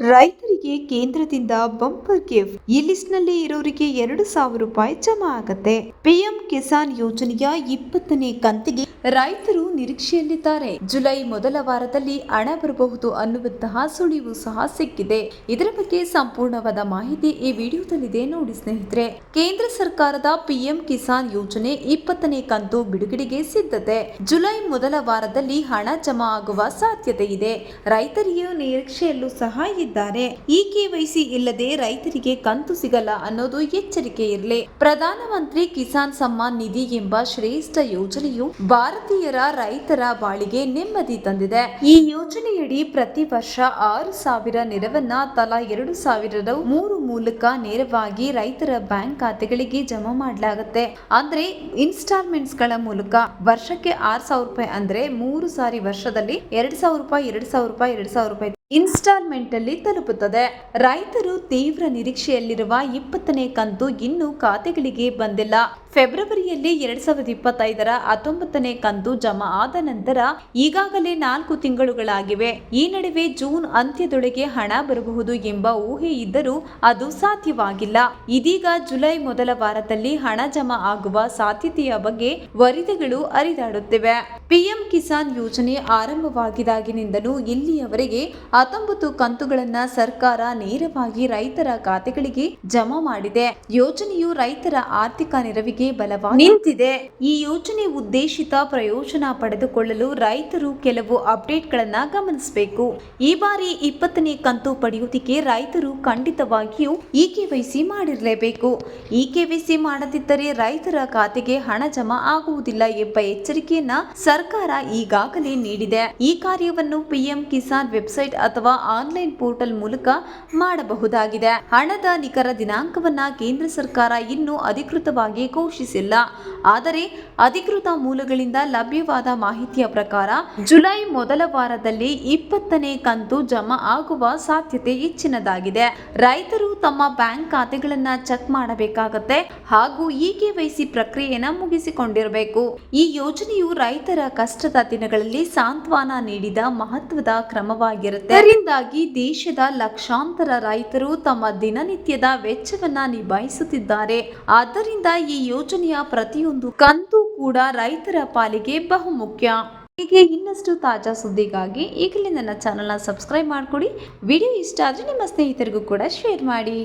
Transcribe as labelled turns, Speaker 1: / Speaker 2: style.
Speaker 1: ರೈತರಿಗೆ ಕೇಂದ್ರದಿಂದ bumper gift. ಈ ಲಿಸ್ಟ್ನಲ್ಲಿ ಇರೋರಿಗೆ ಎರಡು ಸಾವಿರ ರೂಪಾಯಿ ಜಮಾ ಆಗತ್ತೆ. ಪಿಎಂ ಕಿಸಾನ್ ಯೋಜನೆಯ ಇಪ್ಪತ್ತನೇ ಕಂತಿಗೆ ರೈತರು ನಿರೀಕ್ಷೆಯಲ್ಲಿದ್ದಾರೆ. ಜುಲೈ ಮೊದಲ ವಾರದಲ್ಲಿ ಹಣ ಬರಬಹುದು ಅನ್ನುವಂತಹ ಸುಳಿವು ಸಹ ಸಿಕ್ಕಿದೆ. ಇದರ ಬಗ್ಗೆ ಸಂಪೂರ್ಣವಾದ ಮಾಹಿತಿ ಈ ವಿಡಿಯೋದಲ್ಲಿದೆ. ನೋಡಿ ಸ್ನೇಹಿತರೆ, ಕೇಂದ್ರ ಸರ್ಕಾರದ ಪಿಎಂ ಕಿಸಾನ್ ಯೋಜನೆ ಇಪ್ಪತ್ತನೇ ಕಂತು ಬಿಡುಗಡೆಗೆ ಸಿದ್ಧತೆ. ಜುಲೈ ಮೊದಲ ವಾರದಲ್ಲಿ ಹಣ ಜಮಾ ಆಗುವ ಸಾಧ್ಯತೆ ಇದೆ. ರೈತರಿಗೆ ನಿರೀಕ್ಷೆಯಲ್ಲೂ ಸಹ ಇದ್ದಾರೆ. ಈ ಕೆವೈಸಿ ಇಲ್ಲದೆ ರೈತರಿಗೆ ಕಂತು ಸಿಗಲ್ಲ ಅನ್ನೋದು ಎಚ್ಚರಿಕೆ ಇರಲಿ. ಪ್ರಧಾನಮಂತ್ರಿ ಕಿಸಾನ್ ಸಮ್ಮಾನ್ ನಿಧಿ ಎಂಬ ಶ್ರೇಷ್ಠ ಯೋಜನೆಯು ಭಾರತೀಯರ ರೈತರ ಬಾಳಿಗೆ ನೆಮ್ಮದಿ ತಂದಿದೆ. ಈ ಯೋಜನೆಯಡಿ ಪ್ರತಿ ವರ್ಷ ಆರು ಸಾವಿರ ನೆರವನ್ನ ತಲಾ ಎರಡು ಸಾವಿರದ ಮೂರು ಮೂಲಕ ನೇರವಾಗಿ ರೈತರ ಬ್ಯಾಂಕ್ ಖಾತೆಗಳಿಗೆ ಜಮಾ ಮಾಡಲಾಗುತ್ತೆ. ಅಂದ್ರೆ ಇನ್ಸ್ಟಾಲ್ಮೆಂಟ್ಸ್ಗಳ ಮೂಲಕ ವರ್ಷಕ್ಕೆ ಆರ್ ಸಾವಿರ ರೂಪಾಯಿ ಅಂದ್ರೆ ಮೂರು ಸಾರಿ ವರ್ಷದಲ್ಲಿ ಎರಡ್ ಸಾವಿರ ರೂಪಾಯಿ, ಎರಡ್ ಸಾವಿರ ರೂಪಾಯಿ, ಎರಡ್ ಸಾವಿರ ರೂಪಾಯಿ ಇನ್ಸ್ಟಾಲ್ಮೆಂಟ್ ಅಲ್ಲಿ ತಲುಪುತ್ತದೆ. ರೈತರು ತೀವ್ರ ನಿರೀಕ್ಷೆಯಲ್ಲಿರುವ ಇಪ್ಪತ್ತನೇ ಕಂತು ಇನ್ನೂ ಖಾತೆಗಳಿಗೆ ಬಂದಿಲ್ಲ. ಫೆಬ್ರವರಿಯಲ್ಲಿ ಎರಡ್ ಸಾವಿರದ ಇಪ್ಪತ್ತೈದರ ಹತ್ತೊಂಬತ್ತನೇ ಕಂತು ಜಮಾ ಆದ ನಂತರ ಈಗಾಗಲೇ ನಾಲ್ಕು ತಿಂಗಳುಗಳಾಗಿವೆ. ಈ ನಡುವೆ ಜೂನ್ ಅಂತ್ಯದೊಳಗೆ ಹಣ ಬರಬಹುದು ಎಂಬ ಊಹೆ ಇದ್ದರೂ ಅದು ಸಾಧ್ಯವಾಗಿಲ್ಲ. ಇದೀಗ ಜುಲೈ ಮೊದಲ ವಾರದಲ್ಲಿ ಹಣ ಜಮಾ ಆಗುವ ಸಾಧ್ಯತೆಯ ಬಗ್ಗೆ ವರದಿಗಳು ಹರಿದಾಡುತ್ತಿವೆ. ಪಿಎಂ ಕಿಸಾನ್ ಯೋಜನೆ ಆರಂಭವಾಗಿದಾಗಿನಿಂದಲೂ ಇಲ್ಲಿಯವರೆಗೆ ಹತ್ತೊಂಬತ್ತು ಕಂತುಗಳನ್ನ ಸರ್ಕಾರ ನೇರವಾಗಿ ರೈತರ ಖಾತೆಗಳಿಗೆ ಜಮಾ ಮಾಡಿದೆ. ಯೋಜನೆಯು ರೈತರ ಆರ್ಥಿಕ ನೆರವಿಗೆ ಬಲವಾಗಿ ನಿಂತಿದೆ. ಈ ಯೋಜನೆ ಉದ್ದೇಶಿತ ಪ್ರಯೋಜನ ಪಡೆದುಕೊಳ್ಳಲು ರೈತರು ಕೆಲವು ಅಪ್ಡೇಟ್ಗಳನ್ನ ಗಮನಿಸಬೇಕು. ಈ ಬಾರಿ ಇಪ್ಪತ್ತನೇ ಕಂತು ಪಡೆಯುವುದಕ್ಕೆ ರೈತರು ಖಂಡಿತವಾಗಿಯೂ ಇ ಕೆವೈಸಿ ಮಾಡಿರಲೇಬೇಕು. ಇ ಕೆವೈಸಿ ಮಾಡದಿದ್ದರೆ ರೈತರ ಖಾತೆಗೆ ಹಣ ಜಮಾ ಆಗುವುದಿಲ್ಲ ಎಂಬ ಎಚ್ಚರಿಕೆಯನ್ನ ಸರ್ಕಾರ ಈಗಾಗಲೇ ನೀಡಿದೆ. ಈ ಕಾರ್ಯವನ್ನು ಪಿಎಂ ಕಿಸಾನ್ ವೆಬ್ಸೈಟ್ ಅಥವಾ ಆನ್ಲೈನ್ ಪೋರ್ಟಲ್ ಮೂಲಕ ಮಾಡಬಹುದಾಗಿದೆ. ಹಣದ ನಿಖರ ದಿನಾಂಕವನ್ನ ಕೇಂದ್ರ ಸರ್ಕಾರ ಇನ್ನೂ ಅಧಿಕೃತವಾಗಿ ಘೋಷಿಸಿಲ್ಲ. ಆದರೆ ಅಧಿಕೃತ ಮೂಲಗಳಿಂದ ಲಭ್ಯವಾದ ಮಾಹಿತಿಯ ಪ್ರಕಾರ ಜುಲೈ ಮೊದಲ ವಾರದಲ್ಲಿ ಇಪ್ಪತ್ತನೇ ಕಂತು ಜಮಾ ಆಗುವ ಸಾಧ್ಯತೆ ಹೆಚ್ಚಿನದಾಗಿದೆ. ರೈತರು ತಮ್ಮ ಬ್ಯಾಂಕ್ ಖಾತೆಗಳನ್ನ ಚೆಕ್ ಮಾಡಬೇಕಾಗತ್ತೆ ಹಾಗೂ ಇ ಕೆವೈಸಿ ಪ್ರಕ್ರಿಯೆನ ಮುಗಿಸಿಕೊಂಡಿರಬೇಕು. ಈ ಯೋಜನೆಯು ರೈತರ ಕಷ್ಟದ ದಿನಗಳಲ್ಲಿ ಸಾಂತ್ವನ ನೀಡಿದ ಮಹತ್ವದ ಕ್ರಮವಾಗಿರುತ್ತೆ. ಇದರಿಂದಾಗಿ ದೇಶದ ಲಕ್ಷಾಂತರ ರೈತರು ತಮ್ಮ ದಿನನಿತ್ಯದ ವೆಚ್ಚವನ್ನ ನಿಭಾಯಿಸುತ್ತಿದ್ದಾರೆ. ಆದ್ದರಿಂದ ಈ ಯೋಜನೆಯ ಪ್ರತಿಯೊಂದು ಕಂತು ಕೂಡ ರೈತರ ಪಾಲಿಗೆ ಬಹುಮುಖ್ಯ. ಹೀಗೆ ಇನ್ನಷ್ಟು ತಾಜಾ ಸುದ್ದಿಗಾಗಿ ಈಗಲೇ ನನ್ನ ಚಾನಲ್ನ ಸಬ್ಸ್ಕ್ರೈಬ್ ಮಾಡಿಕೊಡಿ. ವಿಡಿಯೋ ಇಷ್ಟ ಆದರೆ ನಿಮ್ಮ ಸ್ನೇಹಿತರಿಗೂ ಕೂಡ ಶೇರ್ ಮಾಡಿ.